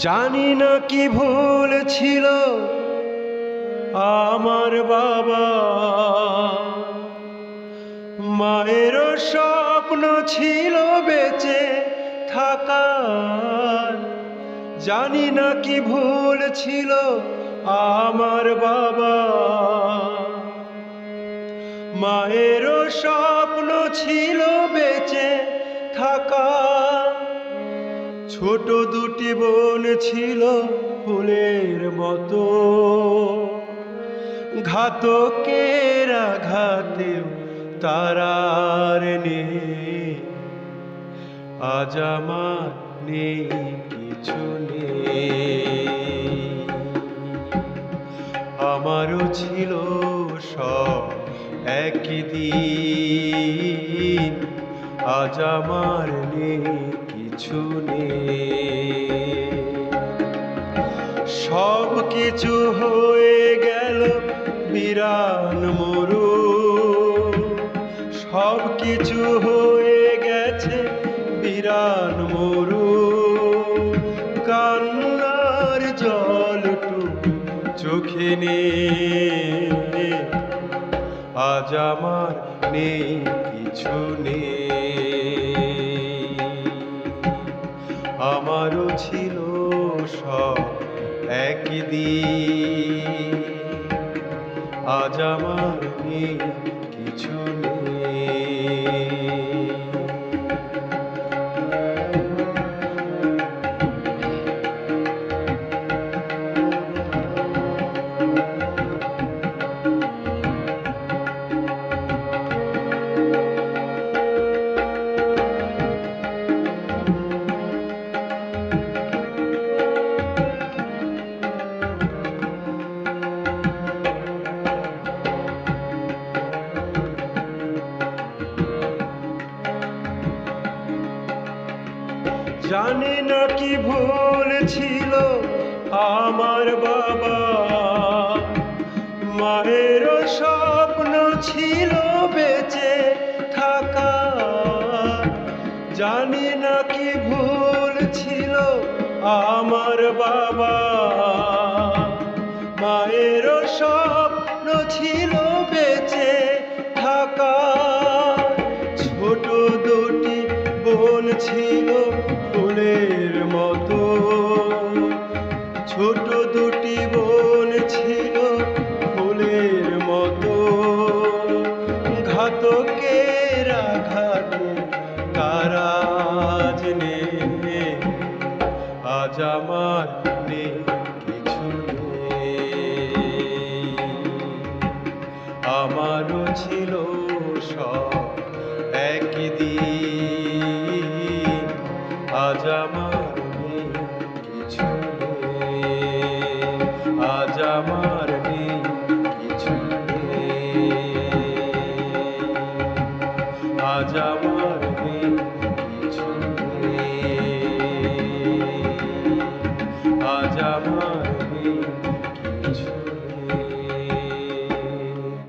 জানি না কি ভুল ছিল আমার বাবা। মায়ের স্বপ্ন ছিল বেঁচে থাকার। জানি না কি ভুল ছিল আমার বাবা। মায়ের স্বপ্ন ছিল বেঁচে থাকা ছোট দুটি বোন ছিল ফুলের মতো। ঘাতকের আঘাতে তারার নেই। আজ আমার নেই, কিছু নেই। আমারও ছিল সব একই দিন। আজ আমার নেই কিছু নেই সব কিছু হয়ে গেল বিরান মরু। সব কিছু হয়ে গেছে বিরান মরু। কান্নার জলটু চোখে নেই আজ আমার নেই কিছু নেই। আমারও ছিল সব একদিন আজ আমার কিছু নেই। জানি না কি ভুল ছিল আমার বাবা। মায়ের স্বপ্ন ছিল বেঁচে থাকা। জানি না কি ভুল ছিল আমার বাবা। ফুলের মতো। ছোট দুটি বোন ছিল राजा मार